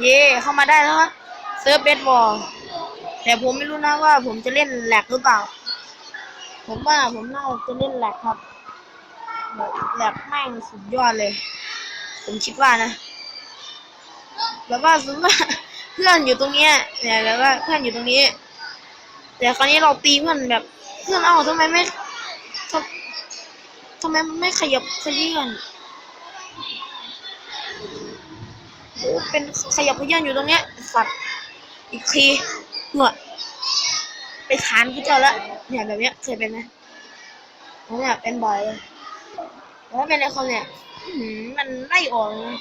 เย่เข้ามาได้แล้วครับเซิร์ฟเบสบอลแต่ผมไม่รู้นะว่าผมจะเล่นแหลกหรือเปล่า ผมว่าผมน่าจะเล่นแหลกครับแหลกแม่งสุดยอดเลย ผมคิดว่านะแบบว่าสมมติว่าเพื่อนอยู่ตรงเนี้ยเนี่ยแบบว่าเพื่อนอยู่ตรงนี้ แต่คราวนี้เราตีเพื่อนแบบ เพื่อนเอ้าทำไมไม่ทำไมไม่ขยับขยื่น โอ้เป็นขยับขยื่นอยู่ตรงเนี้ยสัตว์อีกทีเหนื่อไปขานกูเจ้าละเนี่ยแบบเนี้ยเคยเป็นไหมผมเนี่ยเป็นบ่อยเลยแต่ถ้าเป็นในคอมเนี่ยมันไล่ออกเลย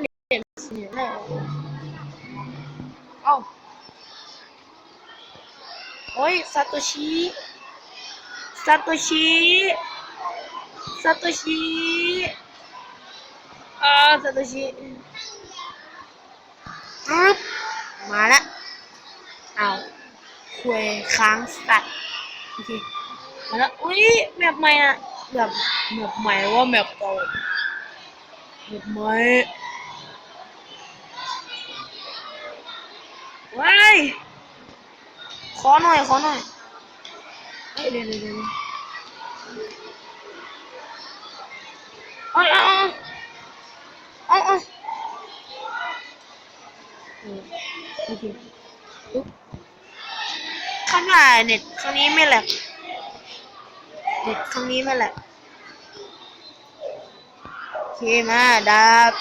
นเด็กเนี่ยไล่ออกเอ้าโอ้ยซาโตชิซาโตชิซาโตชิอ่าซาโตชิ ปึ๊บมาละเอาคุยค้างสัตว์โอเคมาแล้วอุ้ยแมปใหม่อะแบบแมปใหม่ว่าแมปเก่าแมปใหม่ว้ายขอหน่อยขอหน่อยเอ้ยเดี๋ยวเดี๋ยวเดี๋ยวเอ้ยเอาเอาเอาเอาเออ โอเคข้างหน้าเน็ตครั้งนี้ไม่แหลกเน็ตครั้งนี้ไม่แหลกโอเคมาดาบ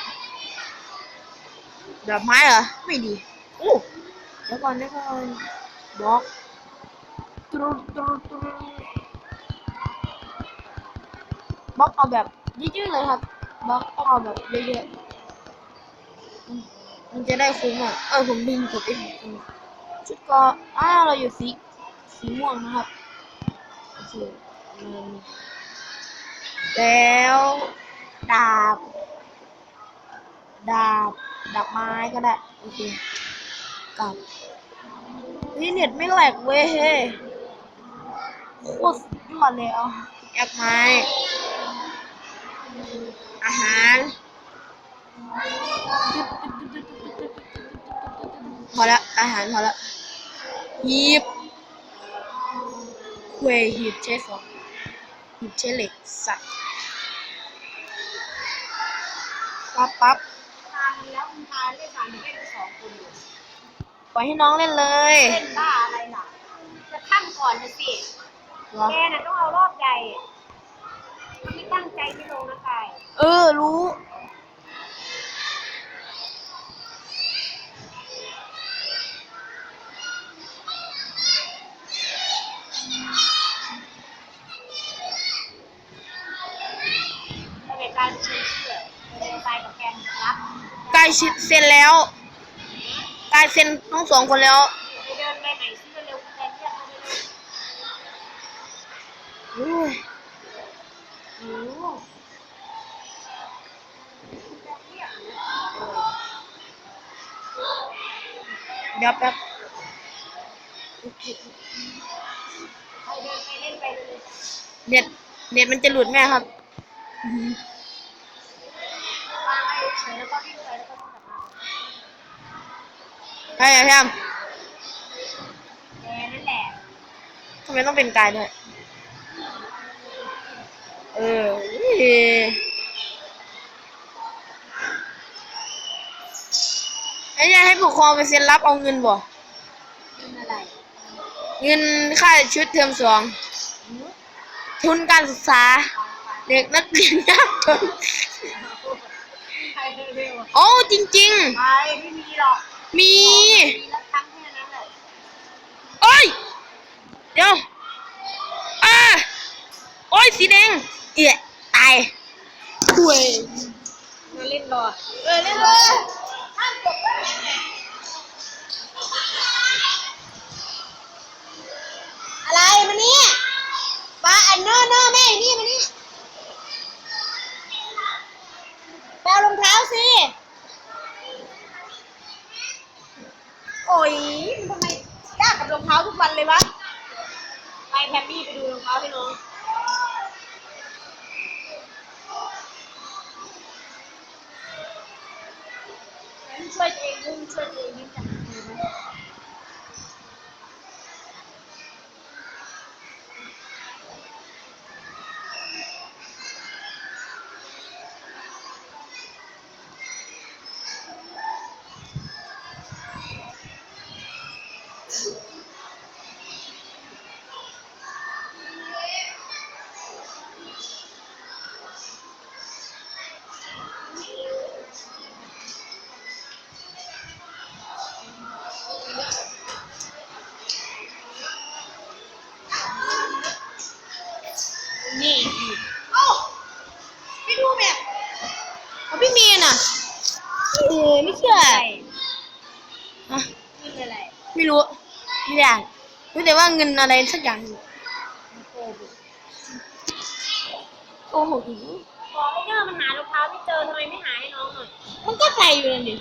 ดาบไม้เหรอ ไม่ดีโอ้เดี๋ยวก่อนเดี๋ยวก่อนบล็อกตรูตรูตรูบล็อกเอาแบบเยอะๆเลยครับบล็อกเอาแบบเยอะๆ มันจะได้คุ้มอะ เออผมดึงกดเองชุดก็อ้าเราอยู่สีสีม่วงนะครับโอเคแล้วดาบ ดาบ ดาบไม้ก็ได้ โอเคกลับนี่เน็ตไม่แหลกเว้ยเฮ้โคตรดยอดเลยเอาแอปไม้ อาหาร พอละอาหารพอละหีบเควหีบใช้ของหีบใช้เหล็กสัตว์ปั๊บปั๊บตามันแล้วคุณตาเล่นสามถึงเล่นกันสองคนอยู่ปล่อยให้น้องเล่นเลยเล่นบ้าอะไรล่ะจะขั้นก่อนนะสิเหรอแกน่ะต้องเอารอบใหญ่มันไม่ตั้งใจไม่ลงนะกายเออรู้ ใกล้เซ็นแล้วใกล้เซ็นทั้งสองคนแล้วเดินไปไหนที่เร็วๆแทนที่จะโอ้ยโอ้เดี๋ยวแป๊บเน็ตเน็ตมันจะหลุดแม่ครับอื้อหือวางไว้เฉยแล้วก็วิ่งไปแล้วก็ ไปไหนแพมแกนั่นแหละทำไมต้องเป็นกายด้วย เออไอ้ยายให้ผู้ปกครองไปเซ็นรับเอาเงินบ่ เป็นอะไรเงินค่าชุดเทอมสองหือทุนการศึกษา เด็กนักเรียนยากจนใครเร็วๆอะโอ้จริงไปไม่มีหรอกๆ มีมีละครั้งแค่นั้นแหละโอ้ย เดี๋ยวอ่าโอ้ย สีแดง เอี่ยตายคุยมาเล่นรอเออเล่นเลยอะไรมานี่มาอันเนอร์เนอร์แม่นี่มานี่แปลรองเท้าสิ โอ้ยทำไมยากกับรองเท้าทุกวันเลยวะ ไปแพมมี่ไปดูรองเท้าให้น้อง มัน อ้าไม่ดูแบบเอาพี่เมียน่ะเออไม่เชื่ออะไรอะนี่คืออะไรไม่รู้ไม่ได้อ่านรู้แต่ว่าเงินอะไรสักอย่างหนึ่งมันโกหกโอ้โหอีกบอกไอ้เนี่ยมันหารองเท้าไม่เจอทำไมไม่หาให้น้องหน่อย มันก็ใส่อยู่นั่นดิ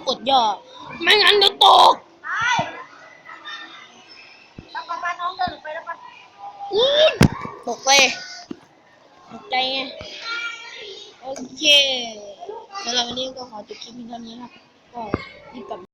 ต้องกดย่อ ไม่งั้นเดี๋ยวตกไปแล้วก็พาน้องเดินไปแล้วก็อู้ยตกไปตกใจไง โอเคสำหรับวันนี้ก็ขอจบคลิปเพียงเท่านี้ครับ ก็รีบกลับ